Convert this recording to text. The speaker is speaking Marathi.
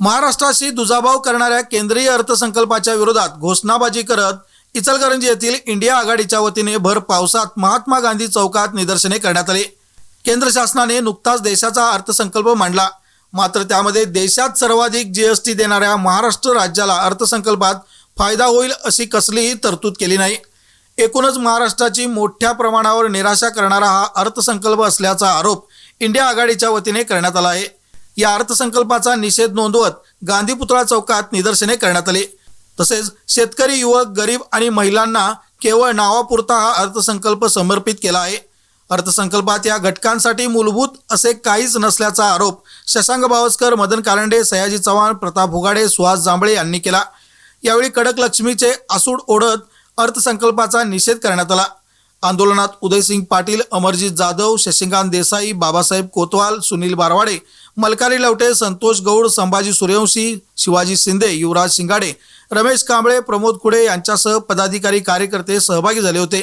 महाराष्ट्राशी दुजाभाव करणाऱ्या केंद्रीय अर्थसंकल्पाच्या विरोधात घोषणाबाजी करत इचलकरंजी येथील इंडिया आघाडीच्या वतीने भर पावसात महात्मा गांधी चौकात निदर्शने करण्यात आली. केंद्र शासनाने नुकताच देशाचा अर्थसंकल्प मांडला. मात्र त्यामध्ये देशात सर्वाधिक जीएसटी देणाऱ्या महाराष्ट्र राज्याला अर्थसंकल्पात फायदा होईल अशी कसलीही तरतूद केली नाही. एकूणच महाराष्ट्राची मोठ्या प्रमाणावर निराशा करणारा हा अर्थसंकल्प असल्याचा आरोप इंडिया आघाडीच्या वतीने करण्यात आला आहे. या अर्थसंकल्पाचा निषेध नोंदवत गांधी पुतळा चौकात निदर्शने करण्यात आली. तसेच शेतकरी युवक गरीब आणि महिलांना केवळ नावापुरता हा अर्थसंकल्प समर्पित केला आहे. अर्थसंकल्पात या घटकांसाठी मूलभूत असे काहीच नसल्याचा आरोप शशांक बावस्कर मदन कारंडे सयाजी चव्हाण प्रताप हुगाडे सुहास जांभळे यांनी केला. यावेळी कडक लक्ष्मीचे आसूड ओढत अर्थसंकल्पाचा निषेध करण्यात आला. आंदोलनात उदयसिंग पाटील अमरजीत जाधव शशिकांत देसाई बाबासाहेब कोतवाल सुनील बारवाडे मलकारी लवटे संतोष गौड संभाजी सूर्यवंशी शिवाजी शिंदे युवराज शिंगाडे रमेश कांबळे प्रमोद कुडे यांच्यासह पदाधिकारी कार्यकर्ते सहभागी झाले होते.